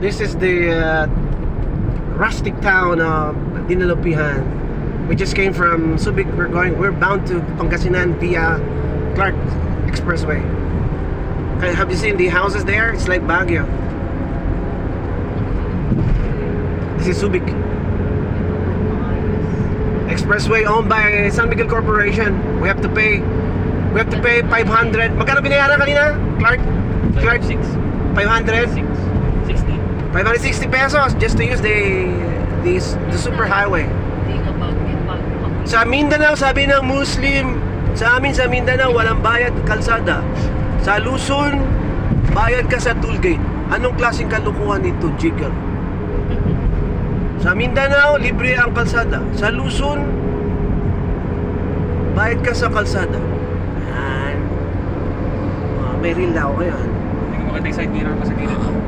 This is the uh, rustic town of Dinalupihan. We just came from Subic. We're going. We're bound to Pangasinan via Clark Expressway. Okay, Have you seen the houses there? It's like Baguio. This is Subic. Expressway owned by San Miguel Corporation. We have to pay. We have to pay 500. Magkano binayaran kanina? Clark? Clark? 6. 500? 6. 60. 560 pesos just to use the the, the super highway. Sa Mindanao, sabi ng Muslim, sa amin sa Mindanao, walang bayad kalsada. Sa Luzon, bayad ka sa toll gate. Anong klaseng kalukuhan nito, Jigger? Sa Mindanao, libre ang kalsada. Sa Luzon, bayad ka sa kalsada. Yan. Ah, may real na ako ngayon. Hindi ko makita yung side mirror pa sa gilid.